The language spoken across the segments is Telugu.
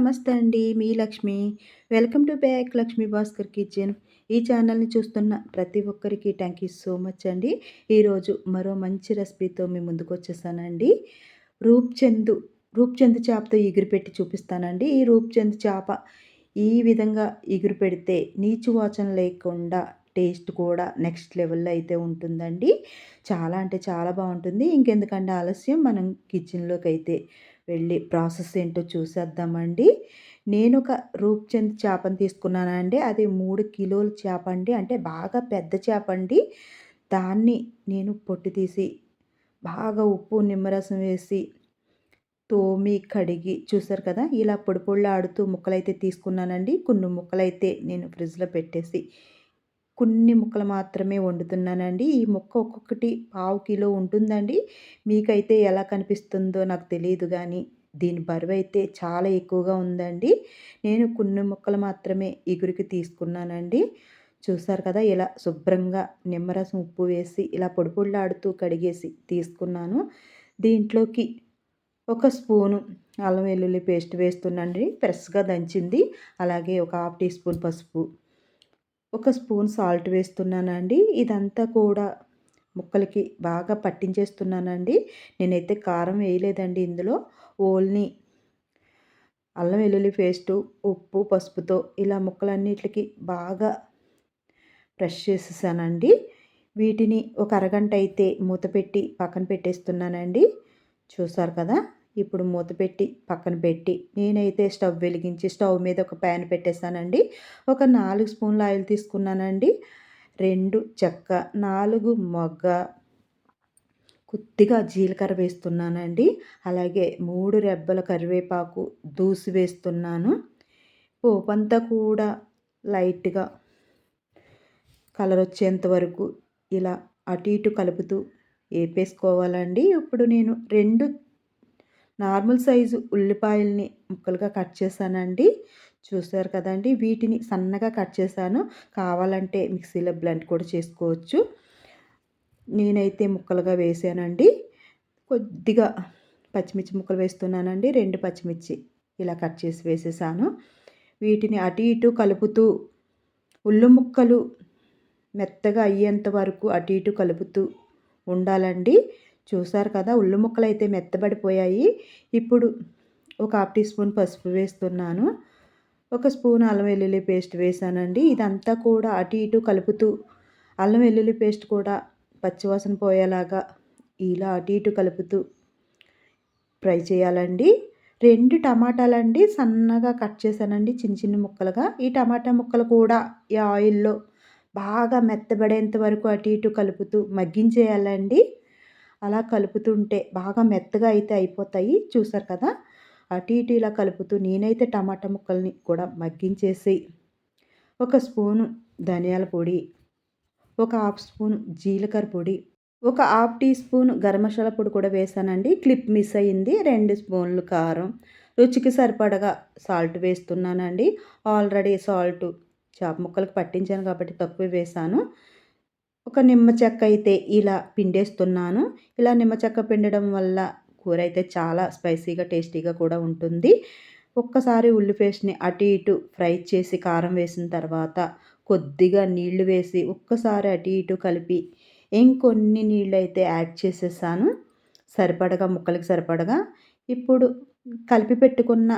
నమస్తే అండి మీ Lakshmi. Welcome to back Lakshmi Bhaskar kitchen. ఈ ఛానల్ని చూస్తున్న ప్రతి ఒక్కరికి థ్యాంక్ యూ సో మచ్ అండి. ఈరోజు మరో మంచి రెసిపీతో మీ ముందుకు వచ్చేసానండి. రూప్చందు రూప్చందు చేపతో ఎగురు పెట్టి చూపిస్తానండి. ఈ రూప్చందు చేప ఈ విధంగా ఎగురు పెడితే నీచు వాచన లేకుండా టేస్ట్ కూడా నెక్స్ట్ లెవెల్లో అయితే ఉంటుందండి. చాలా అంటే చాలా బాగుంటుంది. ఇంకెందుకంటే ఆలస్యం మనం కిచెన్లోకి అయితే వెళ్ళి ప్రాసెస్ ఏంటో చూసేద్దామండి. నేను ఒక రూప్చంద్ చేపను తీసుకున్నానండి. అది మూడు కిలోల చేప అండి. అంటే బాగా పెద్ద చేప అండి. దాన్ని నేను పొట్టు తీసి బాగా ఉప్పు నిమ్మరసం వేసి తోమి కడిగి చూసారు కదా? ఇలా పొడి పొడి ఆడుతూ ముక్కలైతే తీసుకున్నానండి. కొన్ని ముక్కలైతే నేను ఫ్రిడ్జ్లో పెట్టేసి కొన్ని ముక్కలు మాత్రమే వండుతున్నానండి. ఈ ముక్క ఒక్కొక్కటి పావు కిలో ఉంటుందండి. మీకైతే ఎలా కనిపిస్తుందో నాకు తెలియదు కానీ దీని బరువు అయితే చాలా ఎక్కువగా ఉందండి. నేను కొన్ని ముక్కలు మాత్రమే ఇగురికి తీసుకున్నానండి. చూసారు కదా ఇలా శుభ్రంగా నిమ్మరసం ఉప్పు వేసి ఇలా పొడిపొడిలాడుతూ కడిగేసి తీసుకున్నాను. దీంట్లోకి ఒక స్పూను అల్లం వెల్లుల్లి పేస్ట్ వేస్తున్నాండి ఫ్రెష్గా దంచింది. అలాగే ఒక హాఫ్ టీ స్పూన్ పసుపు ఒక స్పూన్ సాల్ట్ వేస్తున్నానండి. ఇదంతా కూడా ముక్కలకి బాగా పట్టించేస్తున్నానండి. నేనైతే కారం వేయలేదండి ఇందులో. ఓల్ని అల్లం వెల్లుల్లి పేస్టు ఉప్పు పసుపుతో ఇలా ముక్కలన్నిటికి బాగా బ్రష్ చేసేసానండి. వీటిని ఒక అరగంట అయితే మూత పెట్టి పక్కన పెట్టేస్తున్నానండి. చూసారు కదా? ఇప్పుడు మూత పెట్టి పక్కన పెట్టి నేనైతే స్టవ్ వెలిగించి స్టవ్ మీద ఒక ప్యాన్ పెట్టేశానండి. ఒక నాలుగు స్పూన్ల ఆయిల్ తీసుకున్నానండి. రెండు చెక్క నాలుగు మొగ్గ కొద్దిగా జీలకర్ర వేస్తున్నానండి. అలాగే మూడు రెబ్బల కరివేపాకు దూసి వేస్తున్నాను. పోపంతా కూడా లైట్గా కలర్ వచ్చేంత వరకు ఇలా అటు ఇటు కలుపుతూ వేపేసుకోవాలండి ఇప్పుడు నేను రెండు నార్మల్ సైజు ఉల్లిపాయల్ని ముక్కలుగా కట్ చేశానండి. చూసారు కదండి వీటిని సన్నగా కట్ చేశాను. కావాలంటే మిక్సీలో బ్లెండ్ కూడా చేసుకోవచ్చు. నేనైతే ముక్కలుగా వేసానండి. కొద్దిగా పచ్చిమిర్చి ముక్కలు వేస్తున్నానండి. రెండు పచ్చిమిర్చి ఇలా కట్ చేసి వేసేసాను. వీటిని అటు ఇటు కలుపుతూ ఉల్లు ముక్కలు మెత్తగా అయ్యేంత వరకు అటు ఇటు కలుపుతూ ఉండాలండి. చూసారు కదా ఉల్లి ముక్కలు అయితే మెత్తబడిపోయాయి. ఇప్పుడు ఒక హాఫ్ టీ స్పూన్ పసుపు వేస్తున్నాను. ఒక స్పూన్ అల్లం వెల్లుల్లి పేస్ట్ వేసానండి. ఇదంతా కూడా అటు ఇటు కలుపుతూ అల్లం వెల్లుల్లి పేస్ట్ కూడా పచ్చివాసన పోయేలాగా ఇలా అటు ఇటు కలుపుతూ ఫ్రై చేయాలండి. రెండు టమాటాలండి సన్నగా కట్ చేశానండి చిన్న చిన్న ముక్కలుగా. ఈ టమాటా ముక్కలు కూడా ఈ ఆయిల్లో బాగా మెత్తబడేంత వరకు అటు ఇటు కలుపుతూ మగ్గించేయాలండి. అలా కలుపుతుంటే బాగా మెత్తగా అయితే అయిపోతాయి. చూసారు కదా? అటు ఇటు ఇలా కలుపుతూ నేనైతే టమాటా ముక్కల్ని కూడా మగ్గించేసి ఒక స్పూను ధనియాల పొడి ఒక హాఫ్ స్పూన్ జీలకర్ర పొడి ఒక half teaspoon garam masala పొడి కూడా వేసానండి. క్లిప్ మిస్ అయ్యింది. రెండు స్పూన్లు కారం. రుచికి సరిపడగా సాల్ట్ వేస్తున్నానండి. ఆల్రెడీ సాల్ట్ చేప ముక్కలకు పట్టించాను కాబట్టి తక్కువ వేసాను. ఒక నిమ్మ చెక్క అయితే ఇలా పిండేస్తున్నాను. ఇలా నిమ్మ చెక్క పిండడం వల్ల కూర అయితే చాలా స్పైసీగా టేస్టీగా కూడా ఉంటుంది. ఒక్కసారి ఉల్లి పేస్ట్ని అటు ఇటు ఫ్రై చేసి కారం వేసిన తర్వాత కొద్దిగా నీళ్ళు వేసి ఒక్కసారి అటు ఇటు కలిపి ఇంకొన్ని నీళ్ళు అయితే యాడ్ చేసేసాను. సరిపడగా ముక్కలకి సరిపడగా. ఇప్పుడు కలిపి పెట్టుకున్న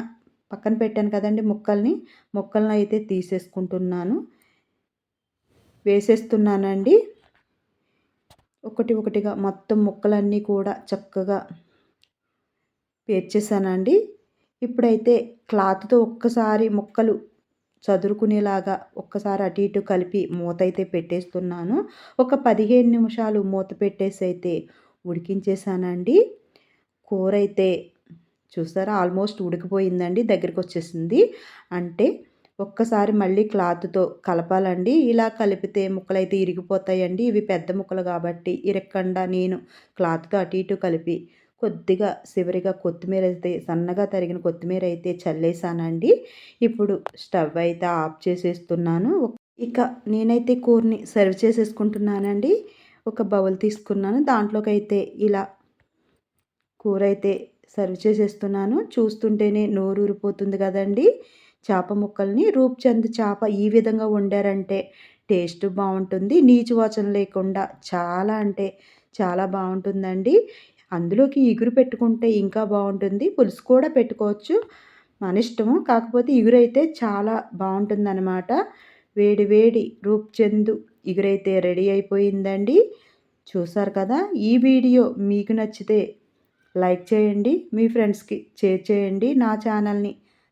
పక్కన పెట్టాను కదండి ముక్కల్ని ముక్కలను అయితే తీసేసుకుంటున్నాను. వేసేస్తున్నానండి. ఒకటి ఒకటిగా మొత్తం ముక్కలన్నీ కూడా చక్కగా పేర్చేసానండి ఇప్పుడైతే క్లాత్తో ఒక్కసారి ముక్కలు చదురుకునేలాగా ఒక్కసారి అటు ఇటు కలిపి మూత అయితే పెట్టేస్తున్నాను. ఒక పదిహేను నిమిషాలు మూత పెట్టేసి అయితే ఉడికించేసానండి కూర అయితే చూసారా ఆల్మోస్ట్ ఉడికిపోయిందండి దగ్గరికి వచ్చేసింది అంటే ఒక్కసారి మళ్ళీ క్లాత్తో కలపాలండి. ఇలా కలిపితే ముక్కలైతే ఇరిగిపోతాయండి. ఇవి పెద్ద ముక్కలు కాబట్టి ఇరక్కండా నేను క్లాత్తో అటు ఇటు కలిపి కొద్దిగా చివరిగా కొత్తిమీర అయితే సన్నగా తరిగిన కొత్తిమీర అయితే చల్లేసానండి. ఇప్పుడు స్టవ్ అయితే ఆఫ్ చేసేస్తున్నాను. ఇక నేనైతే కూరని సర్వ్ చేసేసుకుంటున్నానండి. ఒక బౌల్ తీసుకున్నాను. దాంట్లోకైతే ఇలా కూర అయితే సర్వ్ చేసేస్తున్నాను. చూస్తుంటేనే నోరు ఊరిపోతుంది కదండి. చేప ముక్కల్ని రూప్చంద్ చేప ఈ విధంగా వండారంటే టేస్ట్ బాగుంటుంది నీచు వాచన లేకుండా చాలా అంటే చాలా బాగుంటుందండి. అందులోకి ఇగురు పెట్టుకుంటే ఇంకా బాగుంటుంది పులుసు కూడా పెట్టుకోవచ్చు మన ఇష్టము. కాకపోతే ఇగురైతే చాలా బాగుంటుందన్నమాట. వేడి వేడి రూప్చందు ఇగురైతే రెడీ అయిపోయిందండి. చూసారు కదా ఈ వీడియో మీకు నచ్చితే లైక్ చేయండి మీ ఫ్రెండ్స్కి షేర్ చేయండి నా ఛానల్ని